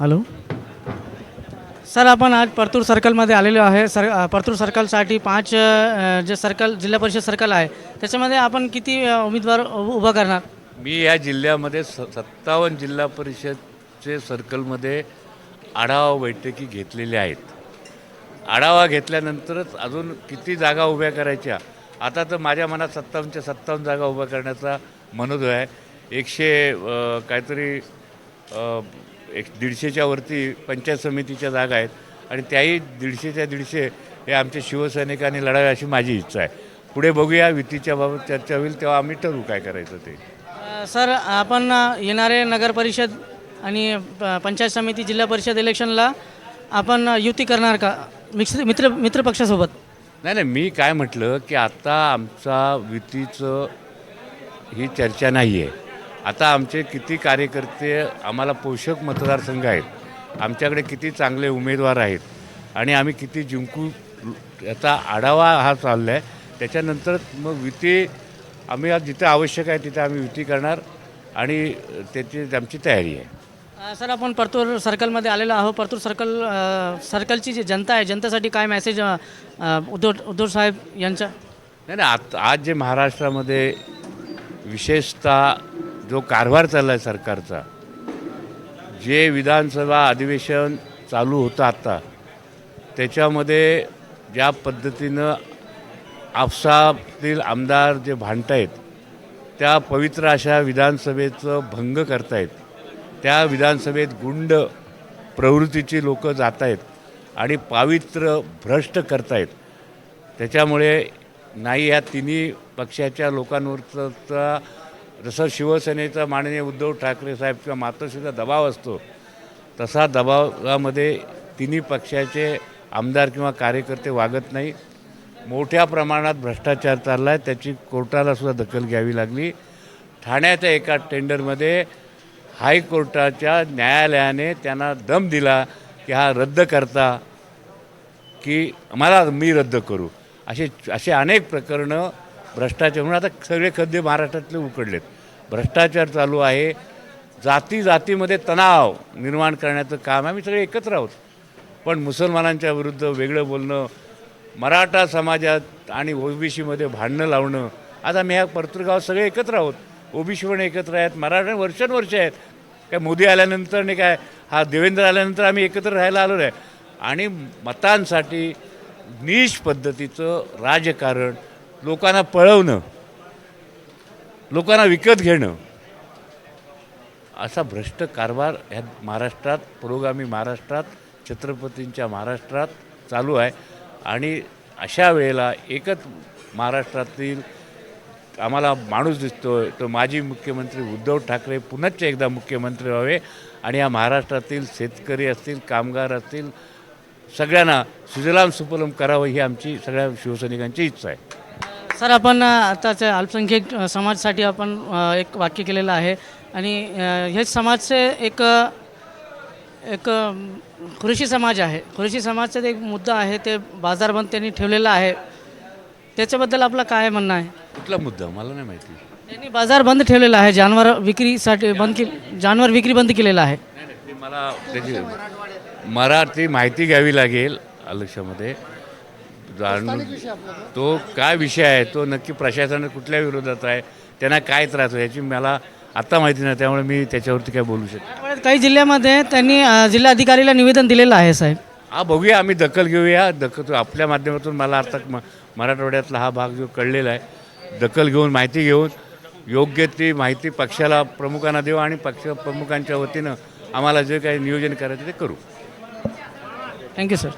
Hello. Sir आपण आज परतूर सर्कलमध्ये आलेलो आहे. सर परतूर सर्कलसाठी पाच जे सर्कल जिल्हा परिषद सर्कल आहे त्याच्यामध्ये आपण किती उमेदवार उ- उभा करणार? मी या जिल्ह्यामध्ये स सत्तावन्न जिल्हा परिषदचे सर्कलमध्ये आढावा बैठकी घेतलेल्या आहेत. आढावा घेतल्यानंतरच अजून किती जागा उभ्या करायच्या? आता तर माझ्या मनात सत्तावन्नच्या सत्तावन्न जागा उभ्या करण्याचा मनोदय आहे. एकशे अ, काहीतरी अ, एक दीडशेच्या वरती पंचायत समितीच्या जागा आहेत आणि त्याही दीडशेच्या दीडशे हे आमच्या शिवसैनिकांनी लढावे अशी माझी इच्छा आहे. पुढे बघूया युतीच्या बाबत चर्चा होईल तेव्हा आम्ही ठरवू काय करायचं ते. सर आपण येणारे नगर परिषद आणि पंचायत समिती जिल्हा परिषद इलेक्शनला आपण युती करणार का? मित्र मित्र मित्रपक्षासोबत नाही नाही मी काय म्हटलं की आता आमचा युतीचं ही चर्चा नाही आहे आता आमचे किती कार्यकर्ते आम्हाला पोषक मतदारसंघ आहेत. आमच्याकडे किती चांगले उमेदवार आहेत. आणि आम्ही किती जिंकू याचा आढावा हा चालला आहे त्याच्यानंतर मग युती आम्ही आज जिथे आवश्यक आहे तिथे आम्ही युती करणार. आणि त्याची आमची तयारी आहे. सर आपण परतूर सर्कलमध्ये आलेलो आहोत. परतूर सर्कल सर्कलची जी जनता आहे जनतेसाठी काय मेसेज उद्धव उद्धव साहेब यांच्या? नाही नाही आत आज जे महाराष्ट्रामध्ये विशेषतः जो कारभार चालला आहे सरकारचा जे विधानसभा अधिवेशन चालू होतं आत्ता त्याच्यामध्ये ज्या पद्धतीनं आपसातील आमदार जे भांडतायत त्या पवित्र अशा विधानसभेचं भंग करतायत त्या विधानसभेत गुंड प्रवृत्तीची लोक जात आहेत आणि पावित्र्य भ्रष्ट करतायत. त्याच्यामुळे नाही या तिन्ही पक्षाच्या लोकांवरचा जसं शिवसेनेचा माननीय उद्धव ठाकरे साहेब किंवा मातोश्रीचा दबाव असतो तसा दबावामध्ये तिन्ही पक्षाचे आमदार किंवा कार्यकर्ते वागत नाही. मोठ्या प्रमाणात भ्रष्टाचार चालला आहे त्याची कोर्टालासुद्धा दखल घ्यावी लागली. ठाण्याच्या एका टेंडरमध्ये हायकोर्टाच्या न्यायालयाने त्यांना दम दिला की हा रद्द करता की मला मी रद्द करू. असे असे अनेक प्रकरणं भ्रष्टाचार म्हणून आता सगळे खड्डे महाराष्ट्रातले उकडलेत. भ्रष्टाचार चालू आहे. जाती जातीमध्ये तणाव निर्माण करण्याचं काम आम्ही सगळे एकत्र आहोत. पण मुसलमानांच्या विरुद्ध वेगळं बोलणं मराठा समाजात आणि ओबीसीमध्ये भांडणं लावणं आता आम्ही ह्या परतूरगावात सगळे एकत्र आहोत. ओबीसी पण एकत्र आहेत मराठा वर्षानुवर्ष आहेत. काय मोदी आल्यानंतर नाही काय हा देवेंद्र आल्यानंतर आम्ही एकत्र राहायला आलो आहे आणि मतांसाठी नीच पद्धतीचं राजकारण लोकांना पळवणं लोकांना विकत घेणं. असा भ्रष्ट कारभार ह्या महाराष्ट्रात पुरोगामी महाराष्ट्रात छत्रपतींच्या महाराष्ट्रात चालू आहे. आणि अशा वेळेला एकच महाराष्ट्रातील आम्हाला माणूस दिसतो तो माजी मुख्यमंत्री उद्धव ठाकरे पुनश्च एकदा मुख्यमंत्री व्हावे. आणि या महाराष्ट्रातील शेतकरी असतील कामगार असतील सगळ्यांना सुजलाम सुपलम करावं ही आमची सगळ्या शिवसैनिकांची इच्छा आहे. सर आपण अ, आताच्या अल्पसंख्याक समाजासाठी आपण एक वाक्य केलेलं आहे. आणि हे समाजचे एक एक कृषी समाज आहे. कृषी समाजचा एक मुद्दा आहे ते बाजारबंद त्यांनी ठेवलेला आहे. त्याच्याबद्दल आपलं काय म्हणणं आहे? कुठला मुद्दा? मला नाही माहिती. त्यांनी बाजार बंद ठेवलेला आहे जानवर विक्रीसाठी बंद के जानवर विक्री बंद केलेला आहे. मला त्याची मराठी माहिती घ्यावी लागेल लक्षामध्ये जाणून तो. काय विषय आहे? तो नक्की प्रशासन कुठल्या विरोधात आहे? त्यांना काय त्रास आहे याची मला आत्ता माहिती नाही त्यामुळे मी त्याच्यावरती काय बोलू शकतो काही जिल्ह्यामध्ये त्यांनी जिल्हाधिकारीला निवेदन दिलेलं आहे साहेब. हा बघूया आम्ही दखल घेऊया. दखल आपल्या माध्यमातून मला आता म मराठवाड्यातला हा भाग जो कळलेला आहे दखल घेऊन माहिती घेऊन योग्य ती माहिती पक्षाला प्रमुखांना देऊ आणि पक्ष प्रमुखांच्या वतीनं आम्हाला जे काही नियोजन करायचं ते करू. Thank you sir